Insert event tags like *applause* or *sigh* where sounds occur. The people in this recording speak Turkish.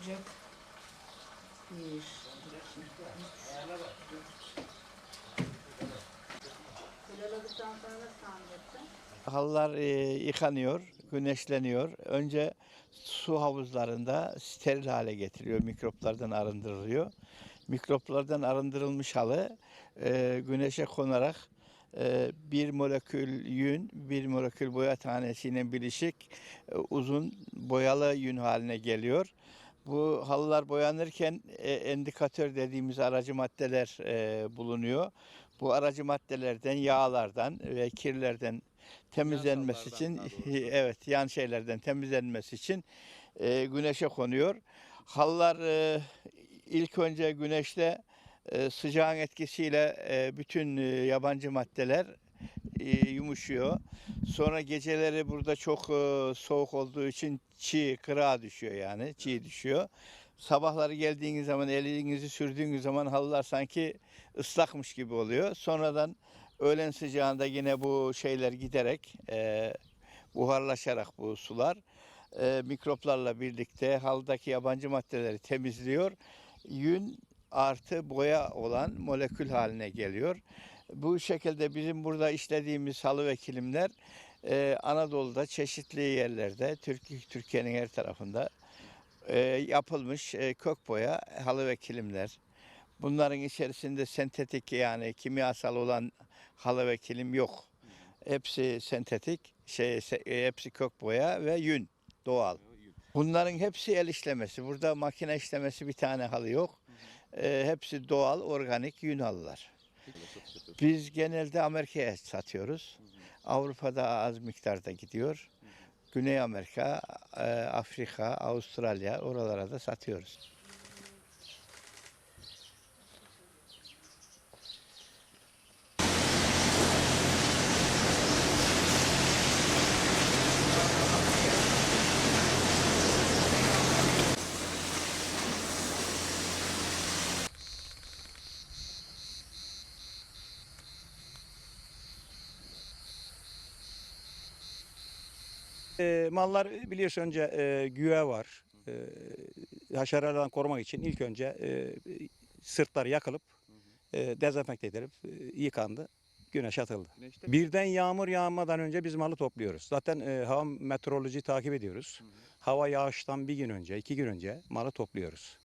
olacak. Bir? Halılar e, yıkanıyor, güneşleniyor. Önce su havuzlarında steril hale getiriliyor, mikroplardan arındırılıyor. Mikroplardan arındırılmış halı e, güneşe konarak e, bir molekül yün, bir molekül boya tanesiyle birleşik e, uzun boyalı yün haline geliyor. Bu halılar boyanırken e, endikatör dediğimiz aracı maddeler e, bulunuyor. Bu aracı maddelerden, yağlardan ve kirlerden temizlenmesi için *laughs* evet yan şeylerden temizlenmesi için e, güneşe konuyor. Halılar e, ilk önce güneşte e, sıcağın etkisiyle e, bütün e, yabancı maddeler e, yumuşuyor. Sonra geceleri burada çok e, soğuk olduğu için çiğ, kırağa düşüyor yani. Çiğ düşüyor. Sabahları geldiğiniz zaman elinizi sürdüğünüz zaman halılar sanki ıslakmış gibi oluyor. Sonradan öğlen sıcağında yine bu şeyler giderek e, buharlaşarak bu sular e, mikroplarla birlikte halıdaki yabancı maddeleri temizliyor. Yün artı boya olan molekül haline geliyor. Bu şekilde bizim burada işlediğimiz halı ve kilimler e, Anadolu'da çeşitli yerlerde, Türkiye Türkiye'nin her tarafında e, yapılmış e, kök boya halı ve kilimler. Bunların içerisinde sentetik yani kimyasal olan halı ve kilim yok. Hepsi sentetik, şey e, hepsi kök boya ve yün doğal. Bunların hepsi el işlemesi. Burada makine işlemesi bir tane halı yok. E, hepsi doğal, organik yün halılar. Biz genelde Amerika'ya satıyoruz. Avrupa'da az miktarda gidiyor. Güney Amerika, e, Afrika, Avustralya oralara da satıyoruz. E, mallar biliyorsun önce e, güve var. E, haşeralardan korumak için ilk önce e, sırtları yakılıp e, dezenfekte edilip e, yıkandı. Güneşe atıldı. Birden yağmur yağmadan önce biz malı topluyoruz. Zaten e, hava meteoroloji takip ediyoruz. Hava yağıştan bir gün önce, iki gün önce malı topluyoruz.